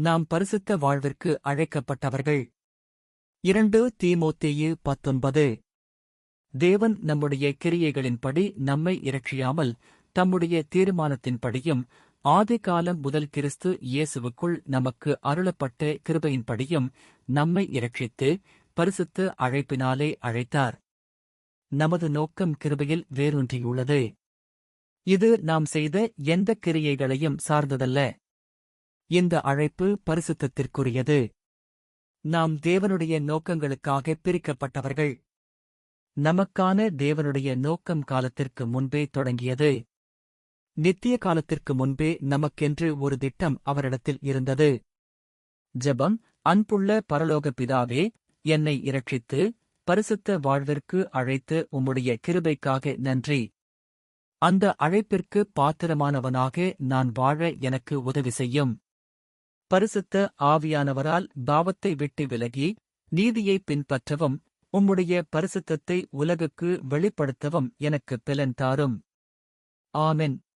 நாம் பரிசுத்த வாழ்விற்கு அழைக்கப்பட்டவர்கள். இரண்டு தீமோத்தேயு பத்தொன்பது. தேவன் நம்முடைய கிரியைகளின்படி நம்மை இரட்சியாமல் தம்முடைய தீர்மானத்தின்படியும் ஆதிகாலம் முதல் கிறிஸ்து இயேசுவுக்குள் நமக்கு அருளப்பட்ட கிருபையின்படியும் நம்மை இரட்சித்து பரிசுத்த அழைப்பினாலே அழைத்தார். நமது நோக்கம் கிருபையில் வேரூன்றியுள்ளது. இது நாம் செய்த எந்த கிரியைகளையும் சார்ந்ததல்ல. இந்த அழைப்பு பரிசுத்தத்திற்குரியது. நாம் தேவனுடைய நோக்கங்களுக்காக பிரிக்கப்பட்டவர்கள். நமக்கான தேவனுடைய நோக்கம் காலத்திற்கு முன்பே தொடங்கியது. நித்திய காலத்திற்கு முன்பே நமக்கென்று ஒரு திட்டம் அவரிடத்தில் இருந்தது. ஜெபம் அன்புள்ள பரலோக பிதாவே என்னை இரட்சித்து பரிசுத்த வாழ்விற்கு அழைத்து உம்முடைய கிருபைக்காக நன்றி. அந்த அழைப்பிற்கு பாத்திரமானவனாக நான் வாழ எனக்கு உதவி செய்யும். பரிசுத்த ஆவியானவரால் பாவத்தை விட்டு விலகி நீதியை பின்பற்றவும் உம்முடைய பரிசுத்தத்தை உலகுக்கு வெளிப்படுத்தவும் எனக்கு பிலன் தாரும். ஆமென்.